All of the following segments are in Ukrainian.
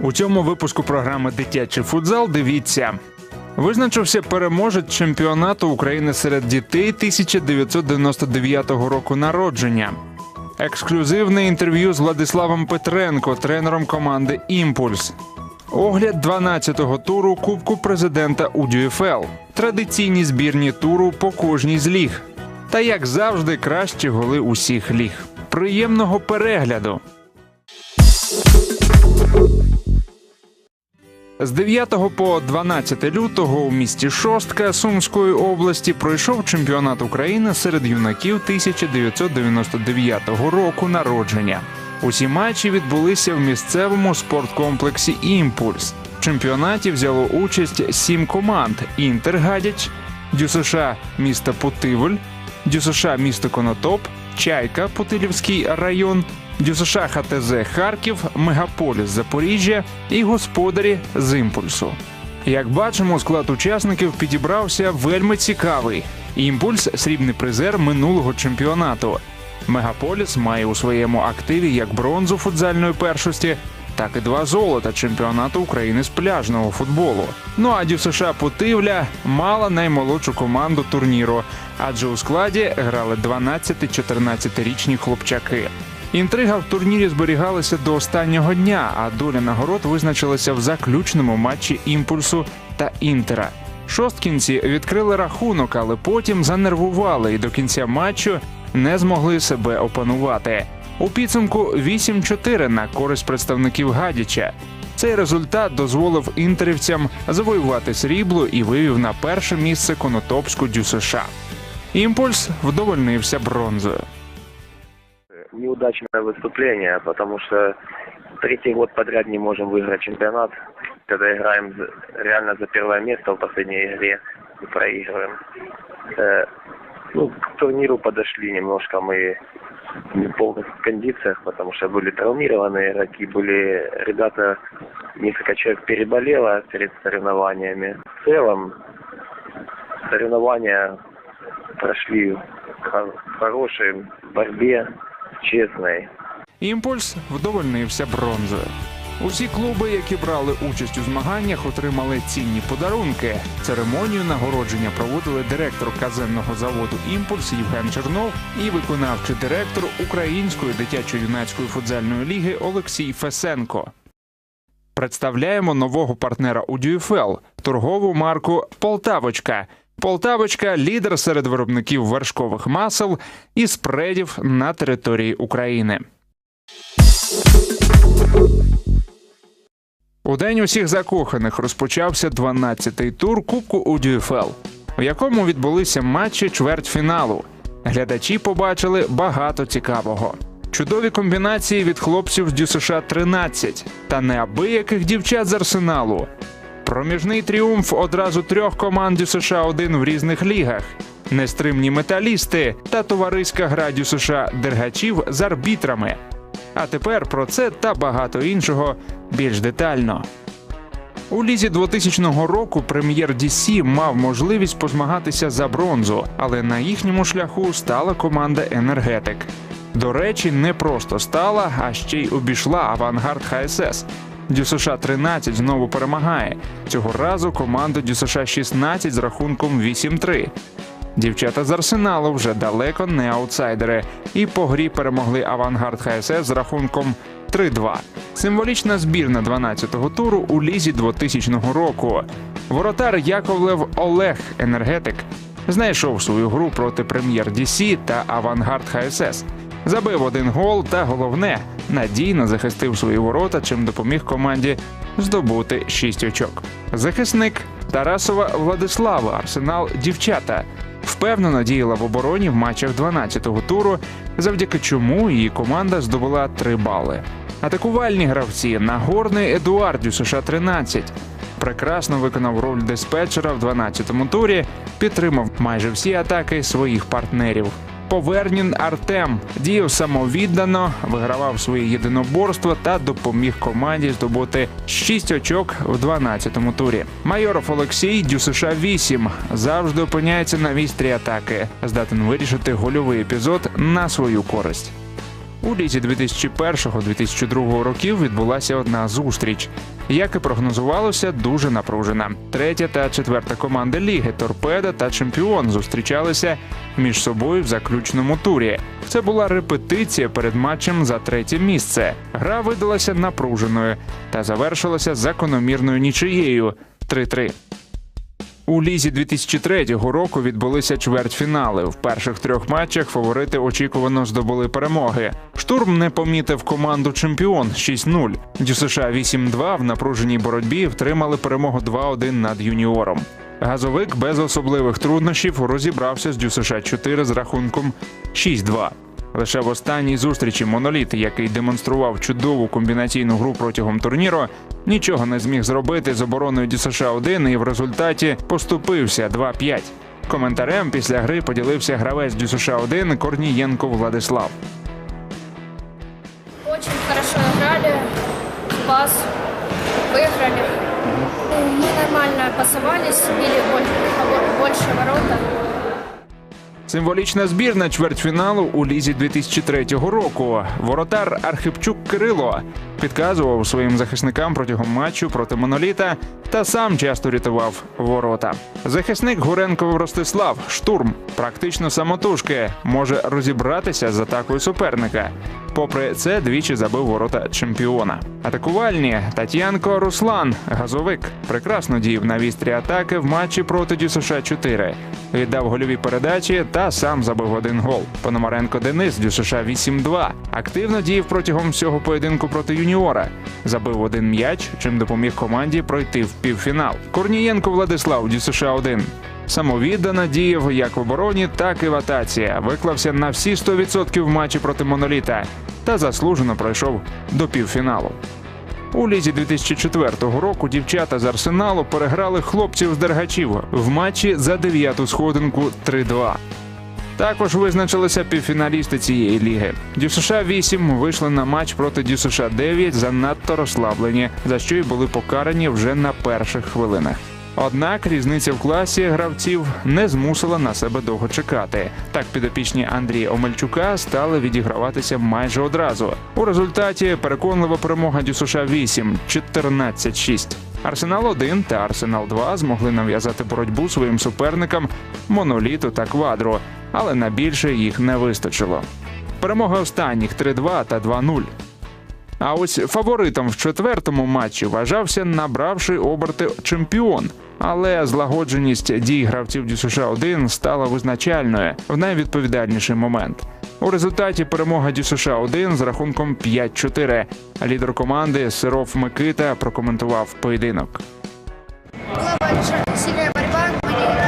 У цьому випуску програми Дитячий футзал дивіться. Визначився переможець чемпіонату України серед дітей 1999 року народження. Ексклюзивне інтерв'ю з Владиславом Петренко, тренером команди Імпульс. Огляд 12-го туру Кубку президента УДЮФЛ. Традиційні збірні туру по кожній з ліг. Та як завжди, кращі голи усіх ліг. Приємного перегляду! З 9 по 12 лютого у місті Шостка Сумської області пройшов чемпіонат України серед юнаків 1999 року народження. Усі матчі відбулися в місцевому спорткомплексі Імпульс. В чемпіонаті взяло участь сім команд: Інтер Гадяч, ДЮСШ міста Путивль, ДЮСШ місто Конотоп, Чайка Путилівський район, ДЮСШ ХТЗ Харків, Мегаполіс Запоріжжя і господарі з імпульсу. Як бачимо, склад учасників підібрався вельми цікавий. Імпульс срібний призер минулого чемпіонату. Мегаполіс має у своєму активі як бронзу футзальної першості, так і два золота чемпіонату України з пляжного футболу. Ну а ДЮСШ Путивля мала наймолодшу команду турніру, адже у складі грали 12-14-річні хлопчаки. Інтрига в турнірі зберігалася до останнього дня, а доля нагород визначилася в заключному матчі імпульсу та інтера. Шосткінці відкрили рахунок, але потім занервували і до кінця матчу не змогли себе опанувати. У підсумку 8-4 на користь представників Гадяча. Цей результат дозволив інтерівцям завоювати срібло і вивів на перше місце Конотопську ДЮСШ. Імпульс вдовольнився бронзою. неудачное выступление, потому что третий год подряд не можем выиграть чемпионат, когда играем за- реально за первое место в последней игре и проигрываем. Ну, к турниру подошли немножко мы не в полных кондициях, потому что были травмированные игроки, были ребята, несколько человек переболело перед соревнованиями. В целом, соревнования прошли в хо- в хорошей борьбе, честной. Імпульс вдовольнився бронзою. Усі клуби, які брали участь у змаганнях, отримали цінні подарунки. Церемонію нагородження проводили директор казенного заводу Імпульс Євген Чернов і виконавчий директор Української дитячо-юнацької футзальної ліги Олексій Фесенко. Представляємо нового партнера у ДЮФЛ – торгову марку Полтавочка. Полтавочка лідер серед виробників вершкових масел і спредів на території України. У день усіх закоханих розпочався 12-й тур Кубку УДЮФЛ, в якому відбулися матчі чвертьфіналу. Глядачі побачили багато цікавого. Чудові комбінації від хлопців з ДЮСШ 13 та неабияких дівчат з арсеналу. Проміжний тріумф одразу трьох команд ДЮСШ 1 в різних лігах. Нестримні металісти та товариська гра ДЮСШ дергачів з арбітрами. А тепер про це та багато іншого більш детально. У лізі 2000 року прем'єр DC мав можливість позмагатися за бронзу, але на їхньому шляху стала команда Енергетик. До речі, не просто стала, а ще й обійшла авангард ХСС. ДЮСШ 13 знову перемагає. Цього разу команда ДЮСШ 16 з рахунком 8-3. Дівчата з арсеналу вже далеко не аутсайдери, і по грі перемогли авангард ХСС з рахунком 3-2. Символічна збірна 12-го туру у лізі 2000 року. Воротар Яковлев Олег Енергетик знайшов свою гру проти прем'єр DC та авангард ХСС. Забив один гол та головне надійно захистив свої ворота, чим допоміг команді здобути 6 очок. Захисник Тарасова Владислава Арсенал дівчата впевнено діяла в обороні в матчах 12-го туру, завдяки чому її команда здобула 3 бали. Атакувальні гравці Нагорний Едуард США 13 прекрасно виконав роль диспетчера в 12-му турі, підтримав майже всі атаки своїх партнерів. Повернін Артем діяв самовіддано, вигравав свої єдиноборства та допоміг команді здобути 6 очок в 12-му турі. Майоров Олексій Дюсиша 8 завжди опиняється на вістрі атаки, здатен вирішити гольовий епізод на свою користь. У лізі 2001-2002 років відбулася одна зустріч. Як і прогнозувалося, дуже напружена. Третя та четверта команди ліги Торпеда та Чемпіон зустрічалися між собою в заключному турі. Це була репетиція перед матчем за третє місце. Гра видалася напруженою та завершилася закономірною нічиєю 3-3. У лізі 2003 року відбулися чвертьфінали. В перших трьох матчах фаворити очікувано здобули перемоги. Штурм не помітив команду чемпіон 6-0. ДЮСШ 8-2 в напруженій боротьбі втримали перемогу 2-1 над юніором. Газовик без особливих труднощів розібрався з ДЮСШ 4 з рахунком 6-2. Лише в останній зустрічі моноліт, який демонстрував чудову комбінаційну гру протягом турніру, нічого не зміг зробити з обороною ДЮСШ 1 і в результаті поступився 2-5. Коментарем після гри поділився гравець ДЮСШ 1 Корнієнко Владислав. Очень хорошо играли, пас, выиграли. Ну, Мы нормально пасовались, били больше ворота. Символічна збірна чвертьфіналу у лізі 2003 року. Воротар Архипчук Кирило підказував своїм захисникам протягом матчу проти моноліта та сам часто рятував ворота. Захисник Гуренков Ростислав штурм практично самотужки може розібратися з атакою суперника. Попри це, двічі забив ворота чемпіона. Атакувальні Тетянко Руслан Газовик прекрасно діяв на вістрі атаки в матчі проти ДЮСШ 4 Віддав гольові передачі та сам забив один гол. Пономаренко Денис ДЮСШ 8-2 активно діяв протягом всього поєдинку проти юніора. Забив один м'яч, чим допоміг команді пройти в півфінал. Корнієнко Владислав ДЮСШ 1 Самовіддано діяв як в обороні, так і в атаці. Виклався на всі 100% в матчі проти моноліта та заслужено пройшов до півфіналу. У лізі 2004 року дівчата з арсеналу переграли хлопців з дергачів в матчі за дев'яту сходинку 3-2. Також визначилися півфіналісти цієї ліги. ДЮСШ 8 вийшли на матч проти ДЮСШ 9 занадто розслаблені, за що й були покарані вже на перших хвилинах. Однак різниця в класі гравців не змусила на себе довго чекати. Так підопічні Андрія Омельчука стали відіграватися майже одразу. У результаті переконлива перемога ДЮСШ 8 14-6. Арсенал 1 та Арсенал 2 змогли нав'язати боротьбу своїм суперникам Моноліту та Квадру, але на більше їх не вистачило. Перемога останніх 3-2 та 2-0. А ось фаворитом в четвертому матчі вважався набравши оберти чемпіон. Але злагодженість дій гравців ДЮСШ 1 стала визначальною в найвідповідальніший момент. У результаті перемога ДЮСШ 1 з рахунком 5-4. Лідер команди Сиров Микита прокоментував поєдинок. Пас, били время и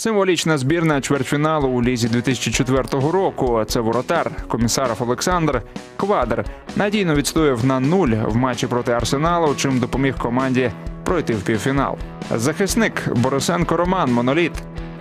Символічна збірна чвертьфіналу у лізі 2004 року. Це воротар, комісаров Олександр Квадр надійно відстояв на нуль в матчі проти Арсеналу, чим допоміг команді пройти в півфінал. Захисник Борисенко Роман Моноліт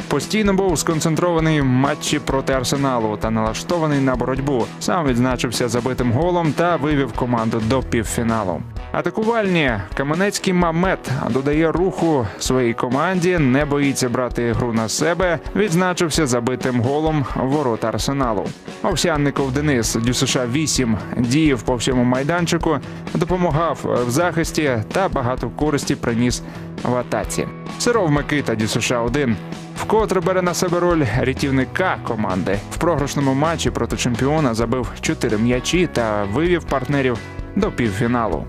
постійно був сконцентрований в матчі проти Арсеналу та налаштований на боротьбу. Сам відзначився забитим голом та вивів команду до півфіналу. Атакувальні Каменецький Мамет додає руху своїй команді, не боїться брати гру на себе. Відзначився забитим голом ворота арсеналу. Овсянников Денис ДЮСШ 8 діяв по всьому майданчику, допомагав в захисті та багато користі приніс в атаці. Сиров Микита ДЮСШ 1 вкотре бере на себе роль рятівника команди. В програшному матчі проти чемпіона забив 4 м'ячі та вивів партнерів до півфіналу.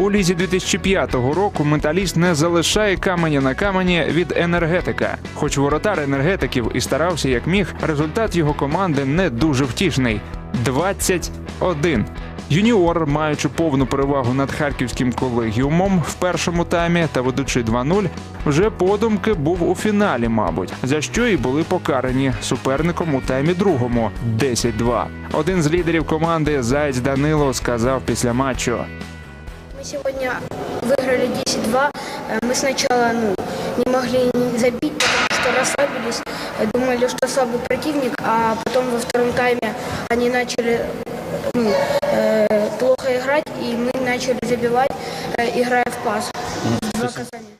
У лізі 2005 року металіст не залишає каменя на камені від енергетика. Хоч воротар енергетиків і старався як міг, результат його команди не дуже втішний 21. Юніор, маючи повну перевагу над харківським колегіумом в першому таймі та ведучи 2-0, вже подумки був у фіналі, мабуть, за що і були покарані суперником у таймі другому 10-2. Один з лідерів команди Заєць Данило сказав після матчу. Мы сегодня выиграли 10-2. Э, Мы сначала ну, не могли не забить, потому что расслабились, э, думали, что слабый противник, а потом во втором тайме они начали ну, э, плохо играть, и мы начали забивать, э, играя в пас. Два касания.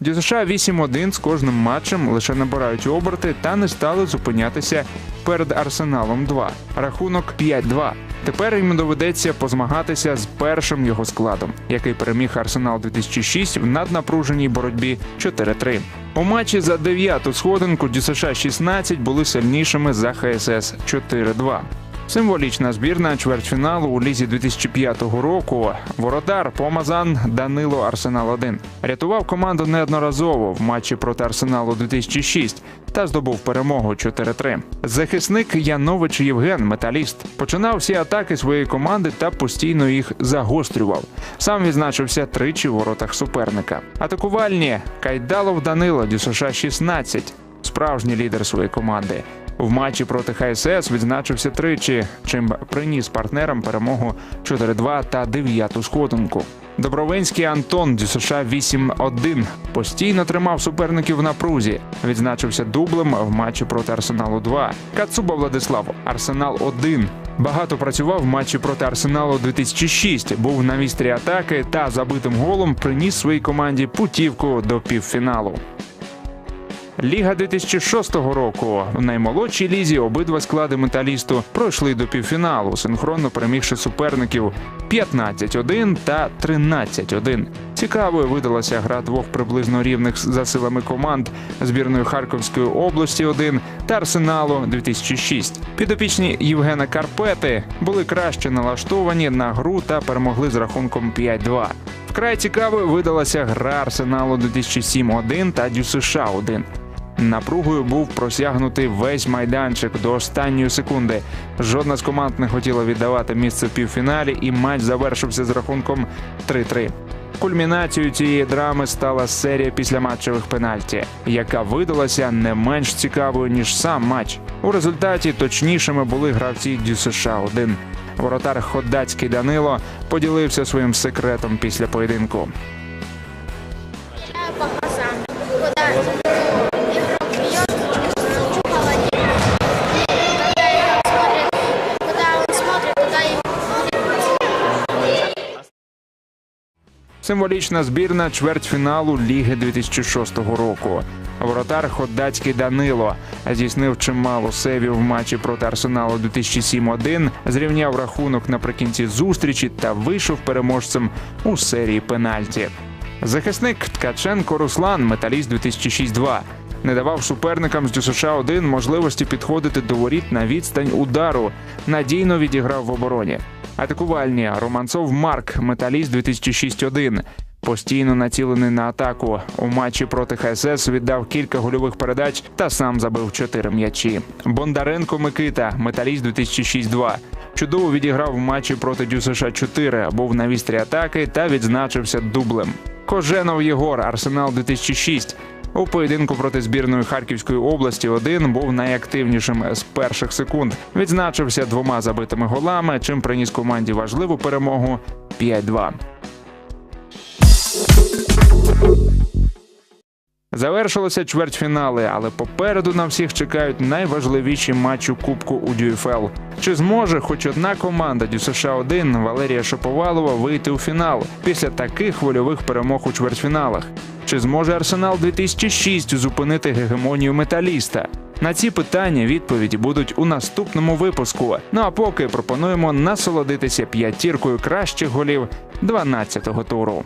ДЮСШ 8-1 з кожним матчем лише набирають оберти та не стали зупинятися перед Арсеналом 2. Рахунок 5-2. Тепер їм доведеться позмагатися з першим його складом, який переміг Арсенал 2006 в наднапруженій боротьбі 4-3. У матчі за дев'яту сходинку ДЮСШ 16 були сильнішими за ХСС 4-2. Символічна збірна чвертьфіналу у лізі 2005 року. Воротар Помазан Данило Арсенал 1 рятував команду неодноразово в матчі проти Арсеналу 2006 та здобув перемогу 4-3. Захисник Янович Євген, металіст, починав всі атаки своєї команди та постійно їх загострював. Сам відзначився тричі в воротах суперника. Атакувальні Кайдалов Данило ДЮСШ 16 справжній лідер своєї команди. В матчі проти ХСС відзначився тричі, чим приніс партнерам перемогу 4-2 та 9-ту сходинку. Добровинський Антон ДЮСШ 8-1 постійно тримав суперників в напрузі. Відзначився дублем в матчі проти Арсеналу 2. Кацуба Владислав Арсенал 1 Багато працював в матчі проти Арсеналу 2006, був на містрі атаки та забитим голом приніс своїй команді путівку до півфіналу. Ліга 2006 року в наймолодшій лізі обидва склади металісту пройшли до півфіналу, синхронно перемігши суперників 15-1 та 13-1. Цікавою видалася гра двох приблизно рівних за силами команд збірної Харківської області 1 та Арсеналу 2006. Підопічні Євгена Карпети були краще налаштовані на гру та перемогли з рахунком 5-2. Вкрай цікавою видалася гра Арсеналу 2007-1 та ДЮСШ 1 Напругою був просягнутий весь майданчик до останньої секунди. Жодна з команд не хотіла віддавати місце в півфіналі, і матч завершився з рахунком 3-3. Кульмінацією цієї драми стала серія післяматчевих пенальті, яка видалася не менш цікавою ніж сам матч. У результаті точнішими були гравці ДЮСШ 1 Воротар Ходацький Данило поділився своїм секретом після поєдинку. Символічна збірна чвертьфіналу Ліги 2006 року. Воротар Ходацький Данило здійснив чимало сейвів в матчі проти Арсеналу 2007-1, зрівняв рахунок наприкінці зустрічі та вийшов переможцем у серії пенальті. Захисник Ткаченко Руслан, металіст 2006-2, не давав суперникам з ДЮСШ 1 можливості підходити до воріт на відстань удару, надійно відіграв в обороні. Атакувальні Романцов Марк, металіст 2006-1. Постійно націлений на атаку. У матчі проти ХСС віддав кілька гольових передач та сам забив чотири м'ячі. Бондаренко Микита, металіст 2006-2. Чудово відіграв в матчі проти ДЮСШ 4, був на вістрі атаки та відзначився дублем. Коженов Єгор, Арсенал 2006. У поєдинку проти збірної Харківської області один був найактивнішим з перших секунд. Відзначився двома забитими голами, чим приніс команді важливу перемогу 5-2. Завершилося чвертьфінали, але попереду на всіх чекають найважливіші матчі Кубку у ДЮФЛ. Чи зможе хоч одна команда ДЮСШ 1 Валерія Шаповалова вийти у фінал після таких вольових перемог у чвертьфіналах? Чи зможе Арсенал 2006 зупинити гегемонію металіста? На ці питання відповіді будуть у наступному випуску. Ну а поки пропонуємо насолодитися п'ятіркою кращих голів 12-го туру.